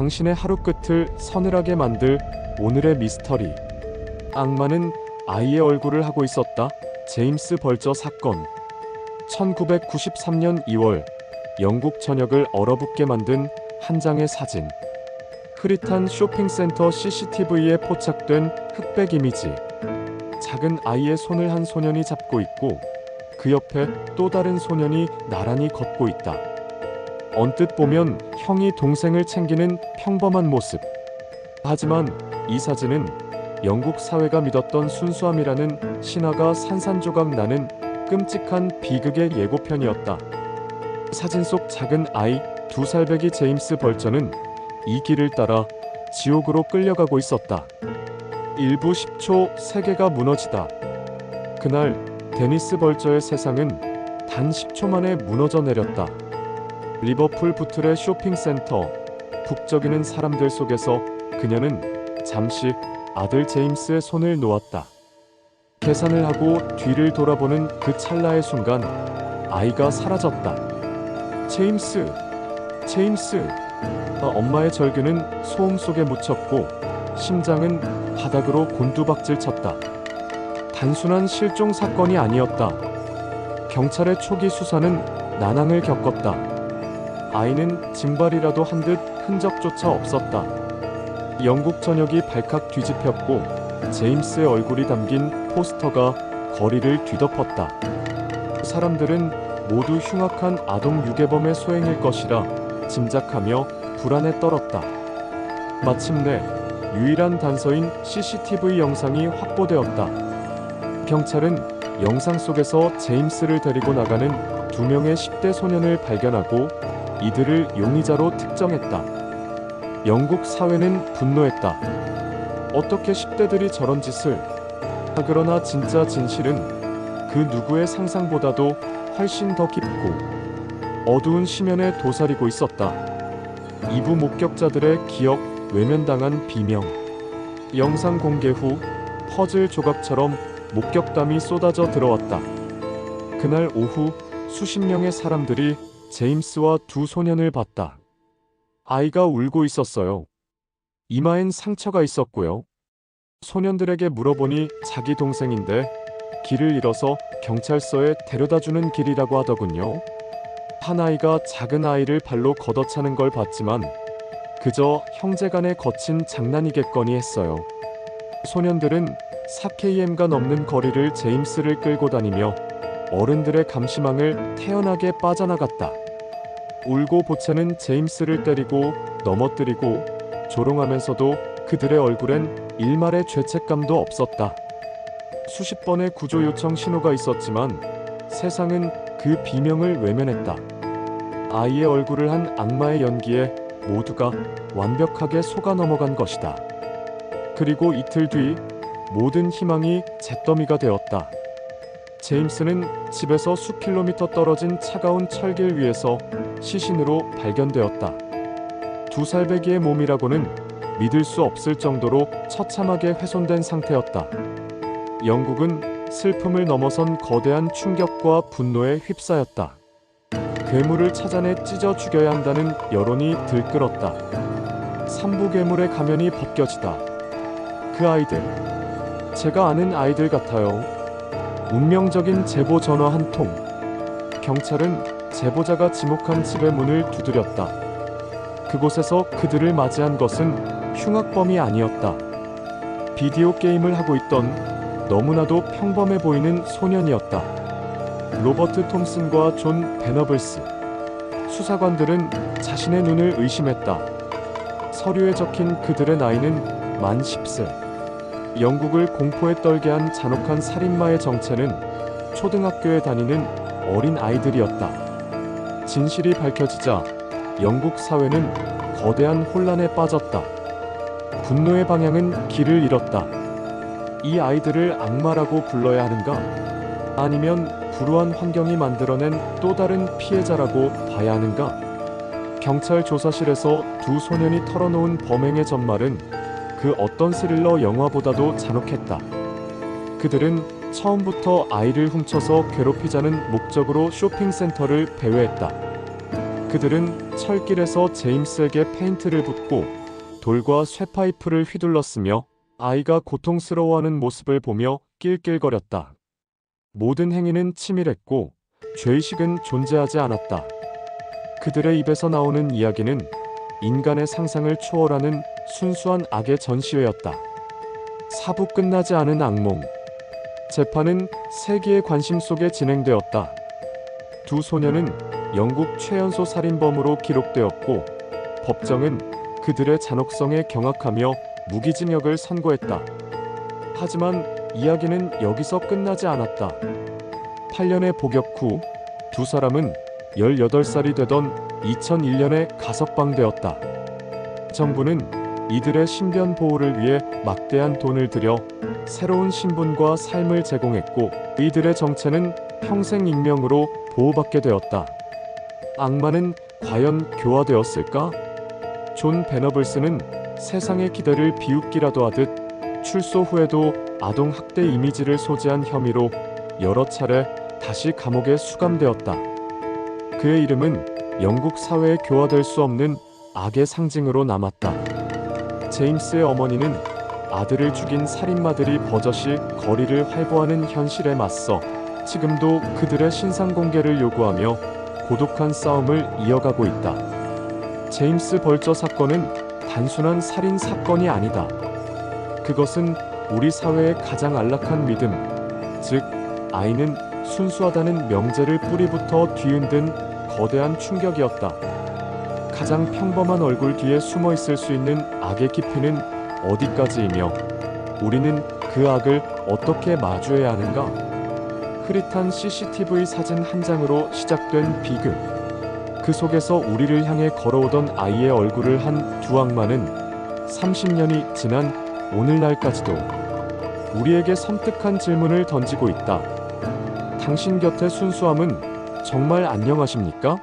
당신의 하루 끝을 서늘하게 만들 오늘의 미스터리. 악마는 아이의 얼굴을 하고 있었다. 제임스 벌저 사건. 1993년 2월 영국 전역을 얼어붙게 만든 한 장의 사진. 흐릿한 쇼핑센터 CCTV에 포착된 흑백 이미지. 작은 아이의 손을 한 소년이 잡고 있고 그 옆에 또 다른 소년이 나란히 걷고 있다. 언뜻 보면 형이 동생을 챙기는 평범한 모습. 하지만 이 사진은 영국 사회가 믿었던 순수함이라는 신화가 산산조각 나는 끔찍한 비극의 예고편이었다. 사진 속 작은 아이 두 살배기 제임스 벌저는 이 길을 따라 지옥으로 끌려가고 있었다. 일부 10초 세계가 무너지다. 그날 데니스 벌저의 세상은 단 10초 만에 무너져 내렸다. 리버풀 부틀의 쇼핑센터 북적이는 사람들 속에서 그녀는 잠시 아들 제임스의 손을 놓았다. 계산을 하고 뒤를 돌아보는 그 찰나의 순간 아이가 사라졌다. 제임스, 제임스. 아, 엄마의 절규는 소음 속에 묻혔고 심장은 바닥으로 곤두박질 쳤다. 단순한 실종 사건이 아니었다. 경찰의 초기 수사는 난항을 겪었다. 아이는 증발이라도 한 듯 흔적조차 없었다. 영국 전역이 발칵 뒤집혔고 제임스의 얼굴이 담긴 포스터가 거리를 뒤덮었다. 사람들은 모두 흉악한 아동 유괴범의 소행일 것이라 짐작하며 불안에 떨었다. 마침내 유일한 단서인 CCTV 영상이 확보되었다. 경찰은 영상 속에서 제임스를 데리고 나가는 두 명의 10대 소년을 발견하고 이들을 용의자로 특정했다. 영국 사회는 분노했다. 어떻게 10대들이 저런 짓을? 그러나 진짜 진실은 그 누구의 상상보다도 훨씬 더 깊고 어두운 심연에 도사리고 있었다. 이부 목격자들의 기억 외면당한 비명. 영상 공개 후 퍼즐 조각처럼 목격담이 쏟아져 들어왔다. 그날 오후 수십 명의 사람들이 제임스와 두 소년을 봤다. 아이가 울고 있었어요. 이마엔 상처가 있었고요. 소년들에게 물어보니 자기 동생인데 길을 잃어서 경찰서에 데려다 주는 길이라고 하더군요. 한 아이가 작은 아이를 발로 걷어차는 걸 봤지만 그저 형제 간의 거친 장난이겠거니 했어요. 소년들은 4km가 넘는 거리를 제임스를 끌고 다니며 어른들의 감시망을 태연하게 빠져나갔다. 울고 보채는 제임스를 때리고 넘어뜨리고 조롱하면서도 그들의 얼굴엔 일말의 죄책감도 없었다. 수십 번의 구조 요청 신호가 있었지만 세상은 그 비명을 외면했다. 아이의 얼굴을 한 악마의 연기에 모두가 완벽하게 속아 넘어간 것이다. 그리고 이틀 뒤 모든 희망이 잿더미가 되었다. 제임스는 집에서 수 킬로미터 떨어진 차가운 철길 위에서 시신으로 발견되었다. 두 살배기의 몸이라고는 믿을 수 없을 정도로 처참하게 훼손된 상태였다. 영국은 슬픔을 넘어선 거대한 충격과 분노에 휩싸였다. 괴물을 찾아내 찢어 죽여야 한다는 여론이 들끓었다. 삼부 괴물의 가면이 벗겨지다. 그 아이들. 제가 아는 아이들 같아요. 운명적인 제보 전화 한 통. 경찰은 제보자가 지목한 집의 문을 두드렸다. 그곳에서 그들을 맞이한 것은 흉악범이 아니었다. 비디오 게임을 하고 있던 너무나도 평범해 보이는 소년이었다. 로버트 톰슨과 존 베너블스. 수사관들은 자신의 눈을 의심했다. 서류에 적힌 그들의 나이는 만 10세. 영국을 공포에 떨게 한 잔혹한 살인마의 정체는 초등학교에 다니는 어린 아이들이었다. 진실이 밝혀지자 영국 사회는 거대한 혼란에 빠졌다. 분노의 방향은 길을 잃었다. 이 아이들을 악마라고 불러야 하는가? 아니면 불우한 환경이 만들어낸 또 다른 피해자라고 봐야 하는가? 경찰 조사실에서 두 소년이 털어놓은 범행의 전말은 그 어떤 스릴러 영화보다도 잔혹했다. 그들은 처음부터 아이를 훔쳐서 괴롭히자는 목적으로 쇼핑센터를 배회했다. 그들은 철길에서 제임스에게 페인트를 붓고 돌과 쇠파이프를 휘둘렀으며 아이가 고통스러워하는 모습을 보며 낄낄거렸다. 모든 행위는 치밀했고 죄의식은 존재하지 않았다. 그들의 입에서 나오는 이야기는 인간의 상상을 초월하는 순수한 악의 전시회였다. 사부 끝나지 않은 악몽. 재판은 세계의 관심 속에 진행되었다. 두 소녀는 영국 최연소 살인범으로 기록되었고 법정은 그들의 잔혹성에 경악하며 무기징역을 선고했다. 하지만 이야기는 여기서 끝나지 않았다. 8년의 복역 후 두 사람은 18살이 되던 2001년에 가석방되었다. 정부는 이들의 신변 보호를 위해 막대한 돈을 들여 새로운 신분과 삶을 제공했고 이들의 정체는 평생 익명으로 보호받게 되었다. 악마는 과연 교화되었을까? 존 베너블스는 세상의 기대를 비웃기라도 하듯 출소 후에도 아동 학대 이미지를 소지한 혐의로 여러 차례 다시 감옥에 수감되었다. 그의 이름은 영국 사회에 교화될 수 없는 악의 상징으로 남았다. 제임스의 어머니는 아들을 죽인 살인마들이 버젓이 거리를 활보하는 현실에 맞서 지금도 그들의 신상 공개를 요구하며 고독한 싸움을 이어가고 있다. 제임스 벌저 사건은 단순한 살인 사건이 아니다. 그것은 우리 사회의 가장 안락한 믿음, 즉 아이는 순수하다는 명제를 뿌리부터 뒤흔든 거대한 충격이었다. 가장 평범한 얼굴 뒤에 숨어 있을 수 있는 악의 깊이는 어디까지이며 우리는 그 악을 어떻게 마주해야 하는가? 흐릿한 CCTV 사진 한 장으로 시작된 비극. 그 속에서 우리를 향해 걸어오던 아이의 얼굴을 한 두 악마는 30년이 지난 오늘날까지도 우리에게 섬뜩한 질문을 던지고 있다. 당신 곁의 순수함은 정말 안녕하십니까?